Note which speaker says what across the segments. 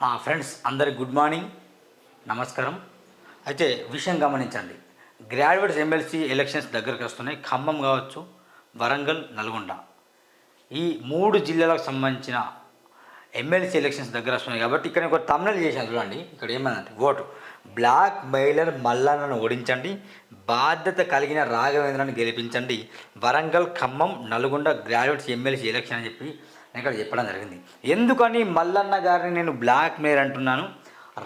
Speaker 1: Friends అందరికి good morning నమస్కారం. అయితే విషయం గమనించండి. గ్రాడ్యుయేట్స్ ఎమ్మెల్సీ ఎలక్షన్స్ దగ్గరికి వస్తున్నాయి. ఖమ్మం కావచ్చు వరంగల్ నల్గొండ. ఈ మూడు జిల్లాలకు సంబంధించిన ఎమ్మెల్సీ ఎలక్షన్స్ దగ్గర వస్తున్నాయి కాబట్టి ఇక్కడ ఒక తమిళ చేశాను. చూడండి ఇక్కడ ఏమన్నది ఓటు. బ్లాక్ మెయిలర్ మల్లన్నను ఓడించండి. బాధ్యత కలిగిన రాఘవేంద్రను గెలిపించండి. Warangal Khammam Nalgonda graduates MLC election అని చెప్పి నేను ఇక్కడ చెప్పడం జరిగింది. ఎందుకని మల్లన్న గారిని నేను బ్లాక్ మెయిల్ అంటున్నాను?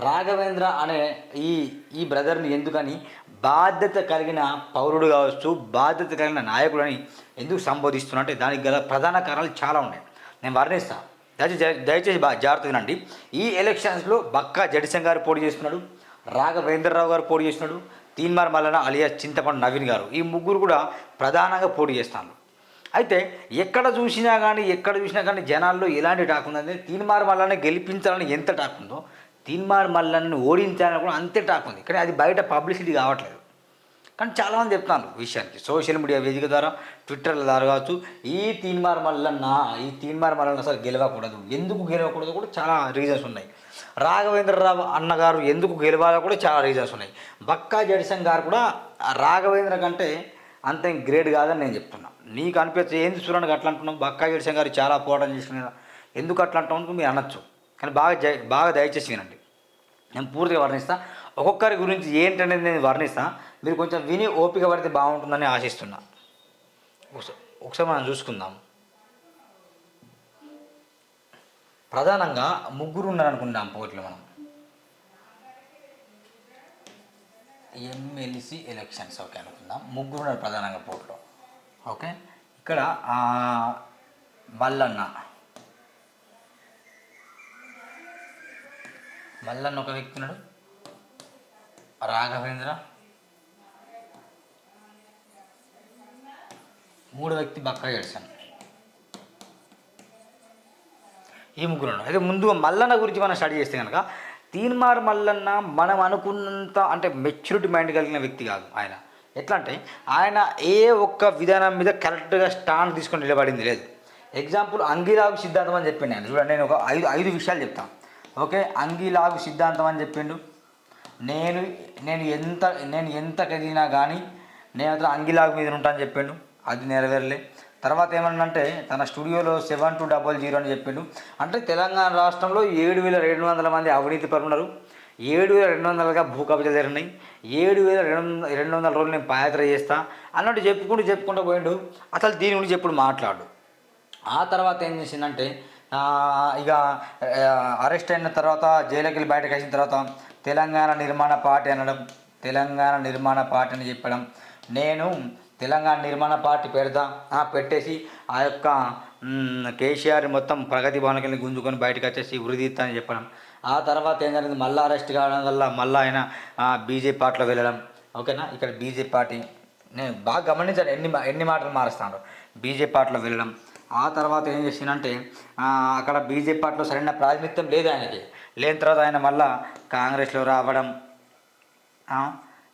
Speaker 1: రాఘవేంద్ర అనే ఈ ఈ బ్రదర్ని ఎందుకని? బాధ్యత కలిగిన పౌరుడు కావచ్చు బాధ్యత కలిగిన నాయకుడని ఎందుకు సంబోధిస్తున్నా అంటే దానికి గల ప్రధాన కారణాలు చాలా ఉన్నాయి. నేను వర్ణిస్తాను దయచేసి దయచేసి బాగా జాగ్రత్త వినండి. ఈ ఎలక్షన్స్లో బక్కా జడిసం గారు పోటీ చేస్తున్నాడు. రాఘవేంద్రరావు గారు పోటీ చేసినాడు. తీన్మార్ మల్లన అలియా చింతపండు నవీన్ గారు. ఈ ముగ్గురు కూడా ప్రధానంగా పోటీ చేస్తున్నారు అయితే ఎక్కడ చూసినా కానీ ఎక్కడ చూసినా కానీ జనాల్లో ఎలాంటి టాక్ ఉందంటే తీన్మార్ మల్లన్న గెలిపించాలని ఎంత టాక్ ఉందో తీన్మార్ మల్లన్ని ఓడించాలని కూడా అంతే టాక్ ఉంది. కానీ అది బయట పబ్లిసిటీ కావట్లేదు. కానీ చాలామంది చెప్తున్నారు విషయానికి. సోషల్ మీడియా వేదిక ద్వారా ట్విట్టర్ల ద్వారా కావచ్చు ఈ తీన్మార్ మల్లన్న ఈ తీన్మార్ మల్లన్న అసలు గెలవకూడదు. ఎందుకు గెలవకూడదు కూడా చాలా రీజన్స్ ఉన్నాయి. రాఘవేంద్రరావు అన్నగారు ఎందుకు గెలవాలో కూడా చాలా రీజన్స్ ఉన్నాయి. బక్కా జడిసంగ్ గారు కూడా రాఘవేంద్ర కంటే అంత గ్రేట్ కాదని నేను చెప్తున్నా. నీకు అనిపించే ఏంది చూడండి అట్లా అంటున్నావు? బక్కా జడిసంగ్ గారు చాలా పోవడం చేసిన ఎందుకు అట్లా అంటావు మీరు అనొచ్చు. కానీ బాగా జై బాగా దయచేసి వినండి. నేను పూర్తిగా వర్ణిస్తాను ఒక్కొక్కరి గురించి ఏంటనేది నేను వర్ణిస్తాను మీరు కొంచెం విని ఓపిక పడితే బాగుంటుందని ఆశిస్తున్నా. ఒకసారి ఒకసారి మనం చూసుకుందాం. ప్రధానంగా ముగ్గురు ఉన్నారనుకుందాం పోటీలు మనం. ఎమ్మెల్సీ ఎలక్షన్స్ ఓకే అనుకుందాం. ముగ్గురు ఉన్నారు ప్రధానంగా పోటీలో. ఓకే? ఇక్కడ మల్లన్న. మల్లన్న ఒక వ్యక్తి ఉన్నాడు. రాఘవేంద్ర. మూడో వ్యక్తి బక్క ఎడ్సన్ ఈ ముగ్గురు అయితే ముందుగా మల్లన్న గురించి మనం స్టడీ చేస్తే కనుక తీన్మార్ మల్లన్న మనం అనుకున్నంత అంటే మెచ్యూరిటీ మైండ్ కలిగిన వ్యక్తి కాదు ఆయన. ఎట్లా అంటే ఆయన ఏ ఒక్క విధానం మీద కరెక్ట్గా స్టాండ్ తీసుకొని నిలబడింది లేదు. ఎగ్జాంపుల్ అంగిలాగు సిద్ధాంతం అని చెప్పిండు ఆయన. చూడండి నేను ఒక ఐదు ఐదు విషయాలు చెప్తాను ఓకే అంగిలాగు సిద్ధాంతం అని చెప్పిండు. నేను నేను ఎంత నేను ఎంత కదిగినా కానీ నేను అతను అంగిలాగు మీద ఉంటానని చెప్పిండు. అది నెరవేరలే. తర్వాత ఏమన్నంటే తన స్టూడియోలో సెవెన్ టూ డబల్ జీరో అని చెప్పిండు. అంటే తెలంగాణ రాష్ట్రంలో ఏడు వేల రెండు వందల మంది అవినీతి పరులు ఏడు వేల రెండు వందలుగా భూ కబ్జాలు జరిగినాయి. ఏడు వేల రెండు వందల రెండు వందల రోజులు నేను పాదయాత్ర చేస్తా అన్నట్టు చెప్పుకుంటూ చెప్పుకుంటూ పోయిండు. అసలు దీని గురించి ఎప్పుడు మాట్లాడు. ఆ తర్వాత ఏం చేసిందంటే ఇక అరెస్ట్ అయిన తర్వాత జైలుకి వెళ్ళి బయటకు వచ్చిన తర్వాత తెలంగాణ నిర్మాణ పార్టీ అనడం తెలంగాణ నిర్మాణ పార్టీ అని చెప్పడం. నేను తెలంగాణ నిర్మాణ పార్టీ పెడతా పెట్టేసి ఆ యొక్క కేసీఆర్ మొత్తం ప్రగతి భవన్కి గుంజుకొని బయటకు వచ్చేసి ఉరిదీస్తా అని చెప్పడం. ఆ తర్వాత ఏం జరిగింది? మళ్ళీ అరెస్ట్ కావడం వల్ల మళ్ళీ ఆయన బీజేపీ పార్టీలో వెళ్ళడం. ఓకేనా? ఇక్కడ బీజేపీ పార్టీ నేను బాగా గమనించాను. ఎన్ని ఎన్ని మాటలు మారుస్తాను. బీజేపీ పార్టీలో వెళ్ళడం. ఆ తర్వాత ఏం చేసిందంటే అక్కడ బీజేపీ పార్టీలో సరైన ప్రాతినిధ్యం లేదు ఆయనకి. లేని తర్వాత ఆయన మళ్ళీ కాంగ్రెస్లో రావడం.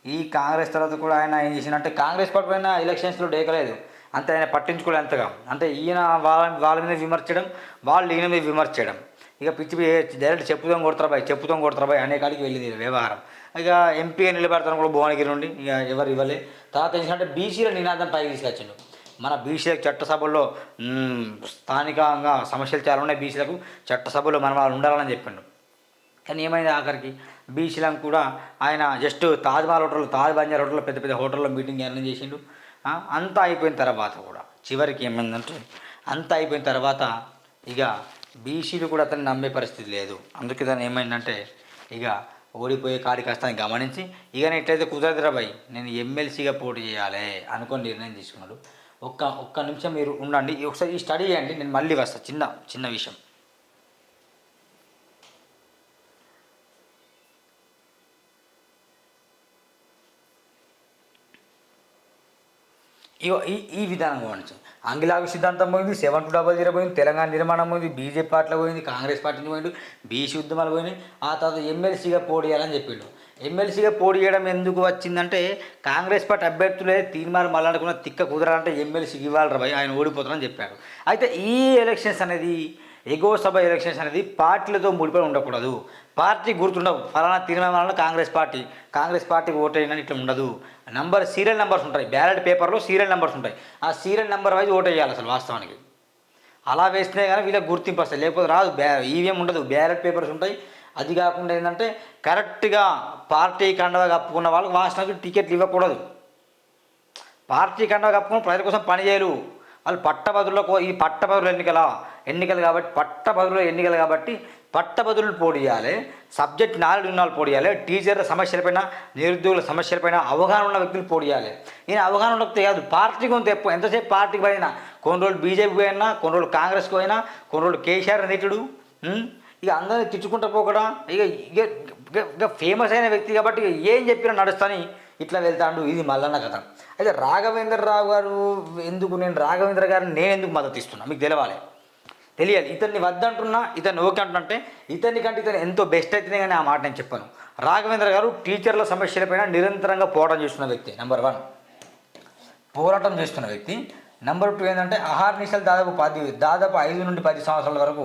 Speaker 1: ఈ కాంగ్రెస్ తర్వాత కూడా ఆయన ఏం చేసిందంటే కాంగ్రెస్ పార్టీ పైన ఎలక్షన్స్లో డేకలేదు. అంతే ఆయన పట్టించుకోలేదు అంతగా. అంటే ఈయన వాళ్ళ వాళ్ళ మీద విమర్శించడం వాళ్ళు ఈయన మీద విమర్శించడం ఇక పిచ్చి డైరెక్ట్ చెప్పుదాం కొడతారు బాయ్? చెప్పుదాం కొడతారు బాయ్? అనే కాడికి వెళ్ళింది వ్యవహారం. ఇక ఎంపీ నిలబెడతాను కూడా భువనగిరి నుండి ఇక ఎవరు ఇవ్వలే. తర్వాత ఏంటంటే బీసీల నినాదం పైకి తీసుకొచ్చిండు. మన బీసీల చట్టసభల్లో స్థానికంగా సమస్యలు చాలా ఉన్నాయి బీసీలకు. చట్టసభలో మనం వాళ్ళు ఉండాలని చెప్పిండు. కానీ ఏమైంది ఆఖరికి? బీచ్లో కూడా ఆయన జస్ట్ తాజ్మహల్ హోటల్ తాజ్ బంజార్ హోటల్లో పెద్ద పెద్ద హోటల్లో మీటింగ్ అరేంజ్ చేసిండు. అంతా అయిపోయిన తర్వాత కూడా చివరికి ఏమైందంటే అంతా అయిపోయిన తర్వాత ఇక బీసీలు కూడా అతన్ని నమ్మే పరిస్థితి లేదు. అందుకే దాన్ని ఏమైందంటే ఇక ఓడిపోయే కాడికి వస్తాను గమనించి ఇక ఇట్లయితే కుదరదురా బాయ్ నేను ఎమ్మెల్సీగా పోటీ చేయాలి అనుకొని నిర్ణయం తీసుకున్నాడు. ఒక్క ఒక్క నిమిషం మీరు ఉండండి. ఒకసారి ఈ స్టడీ చేయండి. నేను మళ్ళీ వస్తాను చిన్న చిన్న విషయం. ఈ ఈ విధానం గమనించు ఆంగిలాగు సిద్ధాంతం పోయింది సెవెన్ టూ డబల్ జీరో పోయింది తెలంగాణ నిర్మాణం పోయింది బీజేపీ పార్టీలో పోయింది కాంగ్రెస్ పార్టీ పోయింది బీసీ ఉద్యమాలు పోయినాయి ఆ తర్వాత ఎమ్మెల్సీగా పోటీ చేయాలని చెప్పిండు ఎమ్మెల్సీగా పోటీ చేయడం ఎందుకు వచ్చిందంటే కాంగ్రెస్ పార్టీ అభ్యర్థులే తీర్మానం మళ్ళాడుకున్న తిక్క కుదరాలంటే ఎమ్మెల్సీకి ఇవ్వాలి భయ్ ఆయన ఓడిపోతారని చెప్పాడు అయితే ఈ ఎలక్షన్స్ అనేది ఎగో సభ ఎలక్షన్స్ అనేది పార్టీలతో ముడిపడి ఉండకూడదు. పార్టీ గుర్తుండవు. ఫలానా తీర్మానాలు కాంగ్రెస్ పార్టీ కాంగ్రెస్ పార్టీకి ఓటేయని ఇట్లా ఉండదు. నంబర్ సీరియల్ నెంబర్స్ ఉంటాయి. బ్యాలెట్ పేపర్లో సీరియల్ నెంబర్స్ ఉంటాయి. ఆ సీరియల్ నెంబర్ వైజ్ ఓటేయాలి అసలు వాస్తవానికి. అలా వేస్తేనే కానీ వీళ్ళకి గుర్తింపు వస్తాయి లేకపోతే రాదు. బ్యా ఈవీఎం ఉండదు. బ్యాలెట్ పేపర్స్ ఉంటాయి. అది కాకుండా ఏంటంటే కరెక్ట్గా పార్టీ కండవ కప్పుకున్న వాళ్ళకి వాస్తవానికి టికెట్లు ఇవ్వకూడదు. పార్టీ కండవ కప్పుకుని ప్రజల కోసం పని చేయరు. వాళ్ళు పట్టభద్రులకు ఈ పట్టభద్రుల ఎన్నికల ఎన్నికలు కాబట్టి పట్టభద్రుల ఎన్నికలు కాబట్టి పట్టభద్రులు పోటీ చేయాలి సబ్జెక్ట్ నాలెడ్జ్ ఉన్న వాళ్ళు పోటీ చేయాలి టీచర్ల సమస్యలపైన నిరుద్యోగుల సమస్యలపైన అవగాహన ఉన్న వ్యక్తులు పోటీ చేయాలి ఈయన అవగాహన ఉండకపోతే కాదు పార్టీ కొంత ఎక్కువ ఎంతసేపు పార్టీకి పోయినా కొన్ని రోజులు బీజేపీ పోయినా కొన్ని రోజులు కాంగ్రెస్కి పోయినా కొన్ని రోజులు కేసీఆర్ నెట్టుడు ఇక అందరిని తిట్టుకుంటూ పోకడా? ఇక ఇక ఇక- ఫేమస్ అయిన వ్యక్తి కాబట్టి ఏం చెప్పినా నడుస్తాని ఇట్లా వెళ్తాడు. ఇది మల్లన్న కథ. అయితే రాఘవేంద్ర రావు గారు ఎందుకు నేను రాఘవేంద్ర గారిని నేను ఎందుకు మద్దతు ఇస్తున్నా? మీకు తెలవాలి. తెలియాలి. ఇతన్ని వద్దంటున్నా ఇతన్ని ఓకే అంటుంటే ఇతన్ని కంటే ఇతను ఎంతో బెస్ట్ అయితేనే కానీ ఆ మాట నేను చెప్పాను. రాఘవేంద్ర గారు టీచర్ల సమస్యలపైన నిరంతరంగా పోరాటం చేస్తున్న వ్యక్తి నెంబర్ వన్ పోరాటం చేస్తున్న వ్యక్తి. నెంబర్ టూ ఏంటంటే ఆహార నిశలు దాదాపు పది దాదాపు ఐదు నుండి పది సంవత్సరాల వరకు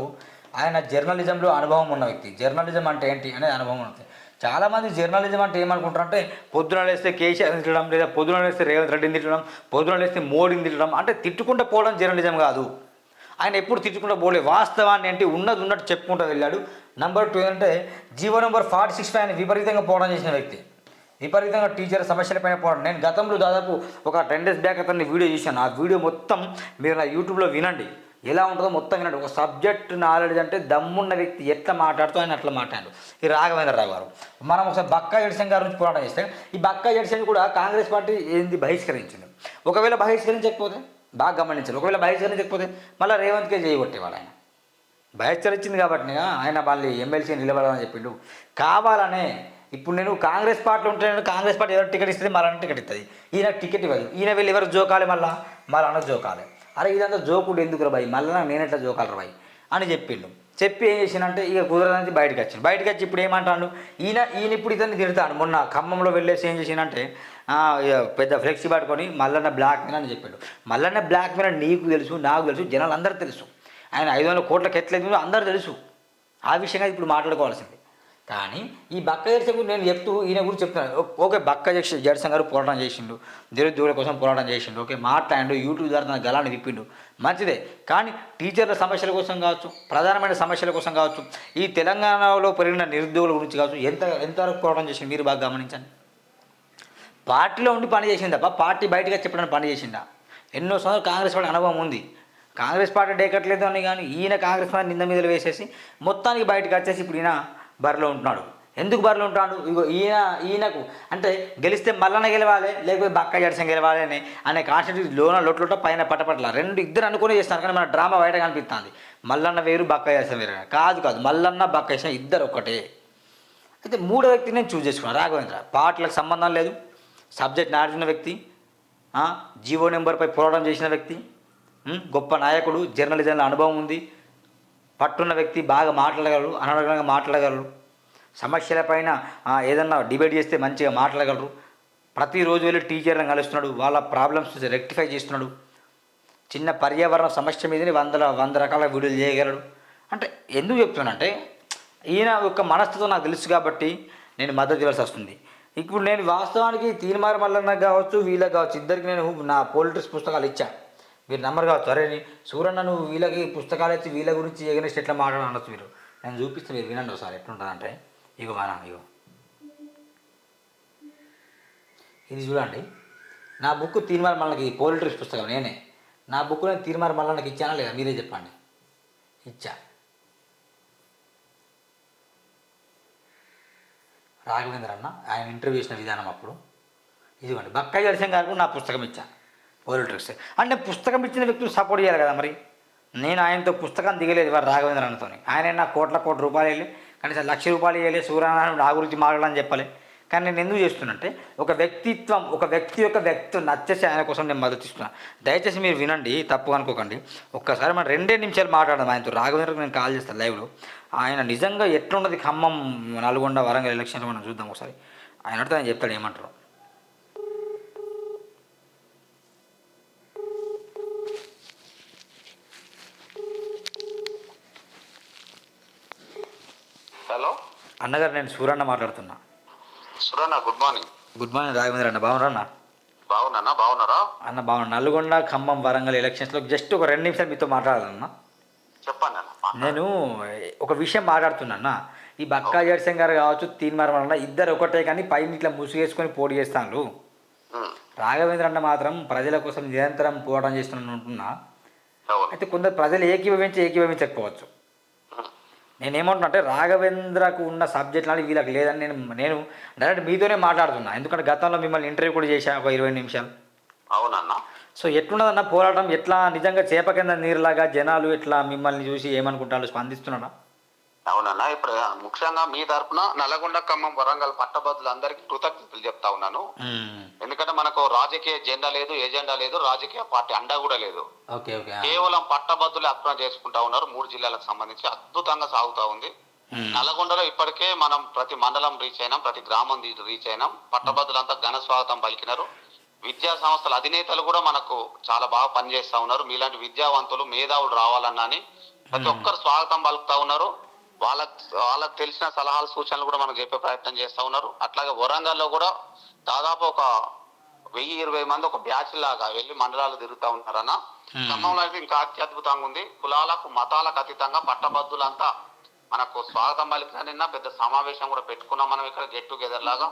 Speaker 1: ఆయన జర్నలిజంలో అనుభవం ఉన్న వ్యక్తి. జర్నలిజం అంటే ఏంటి అనేది అనుభవం ఉంది. చాలామంది జర్నలిజం అంటే ఏమనుకుంటారంటే పొద్దున లేస్తే కేసీఆర్ తిట్టడం లేదా పొద్దున లేస్తే రేవంత్ రెడ్డిని తిట్టడం పొద్దున లేస్తే మోడీని తిట్టడం అంటే తిట్టుకుంటూ పోవడం జర్నలిజం కాదు. ఆయన ఎప్పుడు తిట్టుకుంటూ పోలే. వాస్తవాన్ని ఏంటి? ఉన్నది ఉన్నట్టు చెప్పుకుంటూ వెళ్ళాడు. నెంబర్ టూ ఏంటంటే జీవో నెంబర్ ఫార్టీ సిక్స్ ఆయన విపరీతంగా పోవడం చేసిన వ్యక్తి. విపరీతంగా టీచర్ సమస్యలపైన పోవడం నేను గతంలో దాదాపు ఒక టెన్ డేస్ బ్యాక్ అతన్ని వీడియో చూశాను. ఆ వీడియో మొత్తం మీరు నా యూట్యూబ్లో వినండి. ఎలా ఉంటుందో మొత్తం వినండి. ఒక సబ్జెక్ట్ నాలెడ్జ్ అంటే దమ్మున్న వ్యక్తి ఎట్లా మాట్లాడుతూ ఆయన అట్లా మాట్లాడు. ఈ రాఘవేంద్రరావు గారు. మనం ఒకసారి బక్కా జడ్సన్ గారి నుంచి పోరాటం చేస్తే ఈ బక్కా జడ్సన్ కూడా కాంగ్రెస్ పార్టీ ఏంది? బహిష్కరించింది. ఒకవేళ బహిష్కరించకపోతే? బాగా గమనించాలి. ఒకవేళ బహిష్కరించకపోతే మళ్ళీ రేవంత్కే చేయగొట్టేవాడు ఆయన. బహిష్కరించింది కాబట్టి ఆయన మళ్ళీ ఎమ్మెల్సీ నిలబడాలని చెప్పిండు. కావాలనే ఇప్పుడు నేను కాంగ్రెస్ పార్టీలో ఉంటే నేను కాంగ్రెస్ పార్టీ ఎవరు టికెట్ ఇస్తుంది? మళ్ళీ టికెట్ ఇస్తుంది. ఈయన టికెట్ ఇవ్వదు. ఈయన వెళ్ళి ఎవరు జోకాలి మళ్ళా? మళ్ళీ అన్న జోకాలి. అరే ఇదంతా జోకుడు ఎందుకు రా బాయ్? మళ్ళీ నేను ఎట్లా జోకాలి రా బాయ్? అని చెప్పిండు. చెప్పి ఏం చేసినంటే ఇక కుదరదని బయటకు వచ్చాను బయటకు వచ్చి ఇప్పుడు ఏమంటాడు? ఈయన ఈయన ఇప్పుడు ఇతన్ని తిడతాడు. మొన్న ఖమ్మంలో వెళ్ళేసి ఏం చేసినంటే ఇక పెద్ద ఫ్లెక్సీ పట్టుకొని మల్లన్న బ్లాక్ మెయిల్ అని చెప్పాడు. మల్లన్న బ్లాక్ మీద నీకు తెలుసు నాకు తెలుసు జనాలు అందరూ తెలుసు. ఆయన ఐదు వందల కోట్లకు ఎట్లేదు అందరూ తెలుసు. ఆ విషయంగా ఇప్పుడు మాట్లాడుకోవాల్సింది. కానీ ఈ బక్క జడ్సన్ గురించి నేను చెప్తూ ఈయన గురించి చెప్తున్నాను. ఓకే బక్క జడ్స జడ్సన్ గారు పోరాటం చేసిండు నిరుద్యోగుల కోసం పోరాటం చేసిండు ఓకే మాట్లాడిండు యూట్యూబ్ ద్వారా తన గలాన్ని తిప్పిండు మంచిదే. కానీ టీచర్ల సమస్యల కోసం కావచ్చు ప్రధానమైన సమస్యల కోసం కావచ్చు ఈ తెలంగాణలో పెరిగిన నిరుద్యోగుల గురించి కావచ్చు ఎంత ఎంతవరకు పోరాటం చేసిండు మీరు బాగా గమనించండి. పార్టీలో ఉండి పని చేసింది తప్ప పార్టీ బయటగా చెప్పడానికి పని చేసిందా ఎన్నో సంవత్సరాలు కాంగ్రెస్ పార్టీ అనుభవం ఉంది. కాంగ్రెస్ పార్టీ డేకట్లేదు అని కానీ ఈయన కాంగ్రెస్ పార్టీ నింద మీదలు వేసేసి మొత్తానికి బయటకు వచ్చేసి ఇప్పుడు ఈయన బరిలో ఉంటున్నాడు. ఎందుకు బరిలో ఉంటాడు ఇగో ఈయన ఈయనకు. అంటే గెలిస్తే మల్లన్న గెలవాలి లేకపోతే బక్క జడ్సన్ గెలవాలి అని అనే కాన్స్టిట్యూట్ లోన లొట్లొట్ట పైన పట్టపట్ల రెండు ఇద్దరు అనుకునే చేస్తారు కానీ మన డ్రామా బయట కనిపిస్తుంది మల్లన్న వేరు బక్క జడ్సన్ వేరు. కాదు కాదు మల్లన్న బక్క జడ్సన్ ఇద్దరు ఒక్కటే. అయితే మూడో వ్యక్తిని నేను చూస్ చేసుకున్నాను రాఘవేంద్ర. పాటలకు సంబంధం లేదు. సబ్జెక్ట్ నాడిన వ్యక్తి. జీవో నెంబర్పై పోరాటం చేసిన వ్యక్తి. గొప్ప నాయకుడు జర్నలిజంలో అనుభవం ఉంది. పట్టున్న వ్యక్తి బాగా మాట్లాడగలరు అనర్గంగా మాట్లాడగలరు సమస్యలపైన ఏదన్నా డిబేట్ చేస్తే మంచిగా మాట్లాడగలరు. ప్రతిరోజు వెళ్ళి టీచర్లను కలుస్తున్నాడు వాళ్ళ ప్రాబ్లమ్స్ రెక్టిఫై చేస్తున్నాడు. చిన్న పర్యావరణ సమస్య మీదనే వందల వంద రకాల వీడియోలు చేయగలడు. అంటే ఎందుకు చెప్తున్నానంటే ఈయన యొక్క మనస్తత్వం నాకు తెలుసు కాబట్టి నేను మద్దతు ఇవ్వాల్సి వస్తుంది. ఇప్పుడు నేను వాస్తవానికి తీర్మార్ మల్లన్న కావచ్చు వీళ్ళకి కావచ్చు ఇద్దరికి నేను నా పొలిటిక్స్ పుస్తకాలు ఇచ్చా. మీరు నమ్మరు కావచ్చు. అరే సూరన్న నువ్వు వీళ్ళకి పుస్తకాలు ఇచ్చి వీళ్ళ గురించి ఎగనెస్ట్ ఎట్లా మాట్లాడడం అనొచ్చు మీరు నేను చూపిస్తే మీరు వినండి ఒకసారి ఎట్లుంటుందంటే. ఇగో మన ఇగో. ఇది చూడండి. నా బుక్ తీర్మార్ మల్లకి పోలిటిక్స్ పుస్తకం నేనే. నా బుక్ నేను తీర్మార్ మల్లన్నకి ఇచ్చానా లేదా? మీరే చెప్పండి. ఇచ్చా. రాఘవేంద్ర అన్న ఆయన ఇంటర్వ్యూ చేసిన విధానం అప్పుడు. ఇదిగోండి బక్కాయి జడిసం గారు నా పుస్తకం ఇచ్చా. పోలిటిక్స్ అంటే పుస్తకం ఇచ్చిన వ్యక్తులు సపోర్ట్ చేయాలి కదా మరి? నేను ఆయనతో పుస్తకం దిగలేదు వారు రాఘవేంద్ర అన్నతో ఆయన నా కోట్ల కోట్ల రూపాయలు వెళ్ళి కనీసం లక్ష రూపాయలు వెళ్ళి సూర్యనారాయణ నా గురించి మాట్లాడాలని చెప్పాలి. కానీ నేను ఎందుకు చేస్తున్నానంటే ఒక వ్యక్తిత్వం ఒక వ్యక్తి యొక్క వ్యక్తిత్వం నచ్చేసి ఆయన కోసం నేను మద్దతు ఇస్తున్నాను దయచేసి మీరు వినండి తప్పు అనుకోకండి. ఒక్కసారి మనం రెండే నిమిషాలు మాట్లాడదాం ఆయనతో. రాఘవేంద్రకు నేను కాల్ చేస్తాను లైవ్లో. ఆయన నిజంగా ఎట్లున్నది ఖమ్మం నల్గొండ వరంగల్ ఎలక్షన్లో మనం చూద్దాం ఒకసారి. ఆయన అడితే ఆయన చెప్తాడు ఏమంటారు. అన్నగారు నేను సూరన్న మాట్లాడుతున్నా.
Speaker 2: Suranna good morning
Speaker 1: good morning Raghavendra అన్న. బాగున్నారా అన్న?
Speaker 2: బాగున్నానా బాగున్నారా?
Speaker 1: అన్న బాగున్నా. నల్గొండ ఖమ్మం వరంగల్ ఎలక్షన్స్లో జస్ట్ ఒక రెండు నిమిషాలు మీతో మాట్లాడాలన్న
Speaker 2: చెప్పండి అన్న
Speaker 1: నేను ఒక విషయం మాట్లాడుతున్నా ఈ బక్కా జడ్సన్ గారు కావచ్చు తీన్మార్ వలన ఇద్దరు ఒకటే కానీ పైన ఇట్లా ముసుగేసుకొని పోటీ చేస్తాను రాఘవేంద్ర అన్న మాత్రం ప్రజల కోసం నిరంతరం పోరాటం
Speaker 2: అవును.
Speaker 1: అయితే కొందరు ప్రజలు ఏకీభవించి ఏకీభవించకపోవచ్చు. నేనేమంటున్నా అంటే రాఘవేంద్రకు ఉన్న సబ్జెక్ట్ లాంటి వీళ్ళకి లేదని నేను నేను డైరెక్ట్ మీతోనే మాట్లాడుతున్నా. ఎందుకంటే గతంలో మిమ్మల్ని ఇంటర్వ్యూ కూడా చేశాను ఒక ఇరవై నిమిషాలు.
Speaker 2: అవునన్న.
Speaker 1: సో ఎట్లున్నదన్న పోరాటం ఎట్లా నిజంగా చేప కింద నీరులాగా జనాలు ఎట్లా మిమ్మల్ని చూసి ఏమనుకుంటారు స్పందిస్తున్నారా?
Speaker 2: అవునన్న ఇప్పుడు ముఖ్యంగా మీ తరపున నల్గొండ ఖమ్మం వరంగల్ పట్టభద్రులు అందరికీ కృతజ్ఞతలు చెప్తా ఉన్నాను. ఎందుకంటే మనకు రాజకీయ జెండా లేదు ఎజెండా లేదు రాజకీయ పార్టీ అండా కూడా లేదు. కేవలం పట్టభద్రులు అర్పణ చేసుకుంటా ఉన్నారు మూడు జిల్లాలకు సంబంధించి అద్భుతంగా సాగుతా ఉంది. నల్గొండలో ఇప్పటికే మనం ప్రతి మండలం రీచ్ అయినాం ప్రతి గ్రామం రీచ్ అయినాం. పట్టభద్రులంతా ఘన స్వాగతం పలికినారు. విద్యా సంస్థల అధినేతలు కూడా మనకు చాలా బాగా పనిచేస్తా ఉన్నారు. మీలాంటి విద్యావంతులు మేధావులు రావాలన్నా అని ప్రతి ఒక్కరు స్వాగతం పలుకుతా ఉన్నారు. వాళ్ళకి వాళ్ళకి తెలిసిన సలహాలు సూచనలు కూడా మనకు చెప్పే ప్రయత్నం చేస్తా ఉన్నారు. అట్లాగే వరంగల్లో కూడా దాదాపు ఒక వెయ్యి ఇరవై మంది ఒక బ్యాచ్ లాగా వెళ్ళి మండలాలు తిరుగుతా ఉన్నారన్న. ఖమ్మంలో అయితే ఇంకా అత్యద్భుతంగా ఉంది. కులాలకు మతాలకు అతీతంగా పట్టభద్రులంతా మనకు స్వాగతం పలికిన నిన్న పెద్ద సమావేశం కూడా పెట్టుకున్నాం మనం ఇక్కడ గెట్ టుగెదర్ లాగా.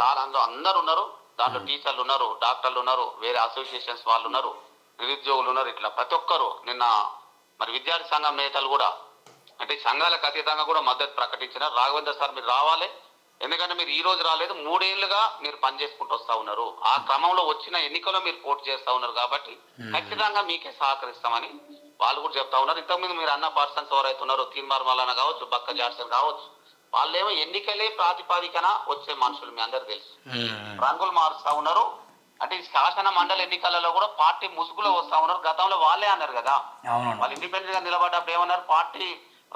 Speaker 2: చాలా అందులో అందరు ఉన్నారు. దాంట్లో టీచర్లు ఉన్నారు డాక్టర్లు ఉన్నారు వేరే అసోసియేషన్స్ వాళ్ళు ఉన్నారు నిరుద్యోగులు ఉన్నారు ఇట్లా ప్రతి ఒక్కరు నిన్న మరి విద్యార్థి సంఘం నేతలు కూడా అంటే సంఘాలకు అతీతంగా కూడా మద్దతు ప్రకటించినారు రాఘవేంద్ర సార్ మీరు రావాలి. ఎందుకంటే మీరు ఈ రోజు రాలేదు మూడేళ్ళుగా మీరు పని చేసుకుంటూ వస్తా ఉన్నారు. ఆ క్రమంలో వచ్చిన ఎన్నికల్లో మీరు పోటీ చేస్తా ఉన్నారు కాబట్టి ఖచ్చితంగా మీకే సహకరిస్తామని వాళ్ళు కూడా చెప్తా ఉన్నారు. ఇంతకుముందు మీరు అన్న పర్సన్స్ ఎవరైతే ఉన్నారో తీన్మార్ మల్లన్న కావచ్చు బక్క జాడ్సన్ కావచ్చు వాళ్ళేమో ఎన్నికలే ప్రాతిపాదికన వచ్చే మనుషులు మీ అందరు తెలుసు. రంగులు మారుస్తా ఉన్నారు. అంటే శాసన మండలి ఎన్నికలలో కూడా పార్టీ ముసుగులో వస్తా ఉన్నారు. గతంలో వాళ్ళే అన్నారు కదా. వాళ్ళు ఇండిపెండెంట్గా నిలబడ్డప్పుడు ఏమన్నారు? పార్టీ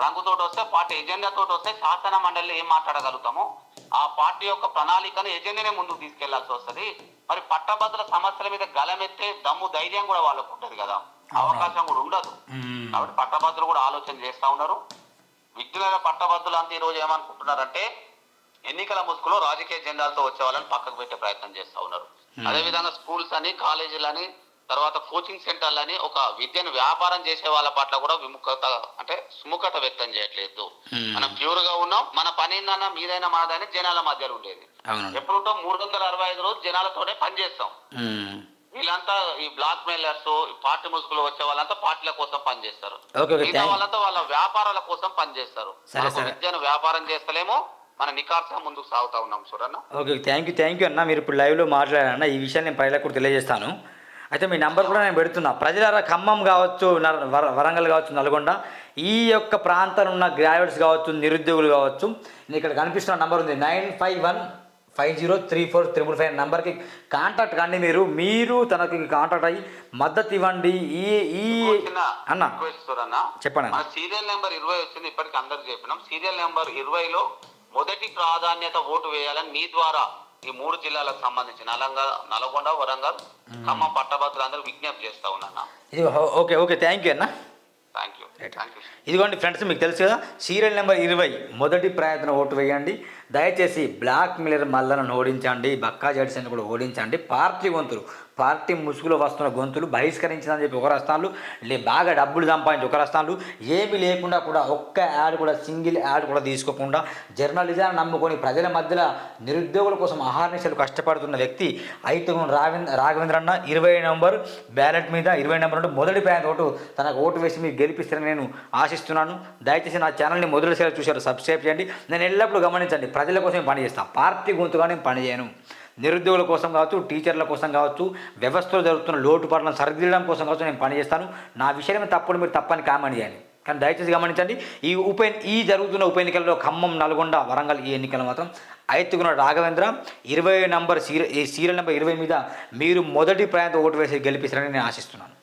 Speaker 2: రంగుతోటి వస్తే పార్టీ ఎజెండా తోటి వస్తే శాసన మండలిలో ఏం మాట్లాడగలుగుతాము? ఆ పార్టీ యొక్క ప్రణాళికను ఎజెండానే ముందుకు తీసుకెళ్ళాల్సి వస్తది. మరి పట్టభద్రుల సమస్యల మీద గలమెత్తే దమ్ము ధైర్యం కూడా వాళ్ళకు ఉంటది కదా. అవకాశం కూడా ఉండదు. కాబట్టి పట్టభద్రులు కూడా ఆలోచన చేస్తా ఉన్నారు. విద్యులైన పట్టభద్రులు అంతా ఈ రోజు ఏమనుకుంటున్నారంటే ఎన్నికల ముసుగులో రాజకీయ జెండాలతో వచ్చే వాళ్ళని పక్కకు పెట్టే ప్రయత్నం చేస్తా ఉన్నారు. అదే విధంగా స్కూల్స్ అని కాలేజీలని తర్వాత కోచింగ్ సెంటర్లని ఒక విద్యను వ్యాపారం చేసే వాళ్ళ పట్ల కూడా విముఖత అంటే సుముఖత వ్యక్తం చేయట్లేదు. మనం ప్యూర్గా ఉన్నాం మన పని ఏందన్నా మీదైనా మాదైనా జనాల మధ్యలో ఉండేది. ఎప్పుడుంటో మూడు వందల అరవై ఐదు రోజులు జనాలతోనే పని చేస్తాం వీళ్ళంతా ఈ బ్లాక్ మెయిలర్స్ పార్టీ ముసుగులో వచ్చే వాళ్ళంతా పార్టీల కోసం పనిచేస్తారు. మిగతా వాళ్ళంతా వాళ్ళ వ్యాపారాల కోసం పనిచేస్తారు. విద్యను వ్యాపారం చేస్తలేమో మన నికార్సా ముందుకు సాగుతా ఉన్నాం చూడన్న
Speaker 1: okay thank you thank you అన్న మీరు ఇప్పుడు లైవ్లో మాట్లాడారన్న ఈ విషయాన్ని నేను ప్రజలకు కూడా తెలియజేస్తాను. అయితే మీ నంబర్ కూడా నేను పెడుతున్నా. ప్రజల ఖమ్మం కావచ్చు వరంగల్ కావచ్చు నల్గొండ ఈ యొక్క ప్రాంతంలో ఉన్న గ్రాడ్యుయేట్స్ కావచ్చు నిరుద్యోగులు కావచ్చు నేను ఇక్కడ కనిపిస్తున్న నంబర్ ఉంది. Nine five one five zero three four triple five నెంబర్కి కాంటాక్ట్ కండి మీరు. మీరు తనకి కాంటాక్ట్ అయ్యి మద్దతు ఇవ్వండి. ఈ ఈ అన్న. చెప్పండి
Speaker 2: సీరియల్ నెంబర్ ఇరవై వచ్చింది ఇప్పటికి అందరికి చెప్పినాం. సీరియల్ నెంబర్ ఇరవైలో మొదటి ప్రాధాన్యత ఓటు వేయాలని మీ ద్వారా ఈ మూడు జిల్లాలకు సంబంధించి నలంగ నల్గొండ వరంగల్ ఖమ్మం పట్టభద్రులు అందరూ విజ్ఞప్తి చేస్తా ఉన్నా
Speaker 1: ఇది ఓకే ఓకే థ్యాంక్ యూ అన్న.
Speaker 2: థ్యాంక్ యూ
Speaker 1: ఇదిగోండి ఫ్రెండ్స్ మీకు తెలుసు కదా సీరియల్ నెంబర్ ఇరవై. మొదటి ప్రయత్నం ఓటు వేయండి. దయచేసి బ్లాక్ మిల్లర్ మల్లను ఓడించండి బక్కా జడ్సన్ కూడా ఓడించండి. పార్టీ గొంతులు పార్టీ ముసుగులో వస్తున్న గొంతులు బహిష్కరించిందని చెప్పి ఒక రస్తాలు లే బాగా డబ్బులు సంపాదించి ఒక రస్తాలు ఏమీ లేకుండా కూడా ఒక్క యాడ్ కూడా సింగిల్ యాడ్ కూడా తీసుకోకుండా జర్నలిజాన్ని నమ్ముకొని ప్రజల మధ్యలో నిరుద్యోగుల కోసం ఆహార్నిశలు కష్టపడుతున్న వ్యక్తి అయితే రావేంద్ర రాఘవేంద్ర అన్న ఇరవై నెంబర్ బ్యాలెట్ మీద ఇరవై నెంబర్ నుండి మొదటి ప్యాన్ ఓటు తనకు ఓటు వేసి మీకు గెలిపిస్తారని నేను ఆశిస్తున్నాను. దయచేసి నా ఛానల్ని మొదటిసారి చూశారు సబ్స్క్రైబ్ చేయండి. నేను ఎల్లప్పుడూ గమనించండి ప్రజల కోసం పని చేస్తాను పార్టీ గొంతుగా నేను పని చేయను. నిరుద్యోగుల కోసం కావచ్చు టీచర్ల కోసం కావచ్చు వ్యవస్థలో జరుగుతున్న లోటుపాట్లను సరిదిద్దడం కోసం కావచ్చు నేను పనిచేస్తాను నా విషయం తప్పుడు మీరు తప్పని కామెంట్ చేయాలి. కానీ దయచేసి గమనించండి ఈ ఉప ఈ జరుగుతున్న ఉప ఎన్నికల్లో ఖమ్మం నల్గొండ వరంగల్ ఈ ఎన్నికలు మాత్రం ఐదుగున్న రాఘవేంద్ర ఇరవై నంబర్ సీరియల్ ఈ సీరియల్ నెంబర్ ఇరవై మీద మీరు మొదటి ప్రయాణం ఓటు వేసి గెలిపిస్తారని నేను ఆశిస్తున్నాను.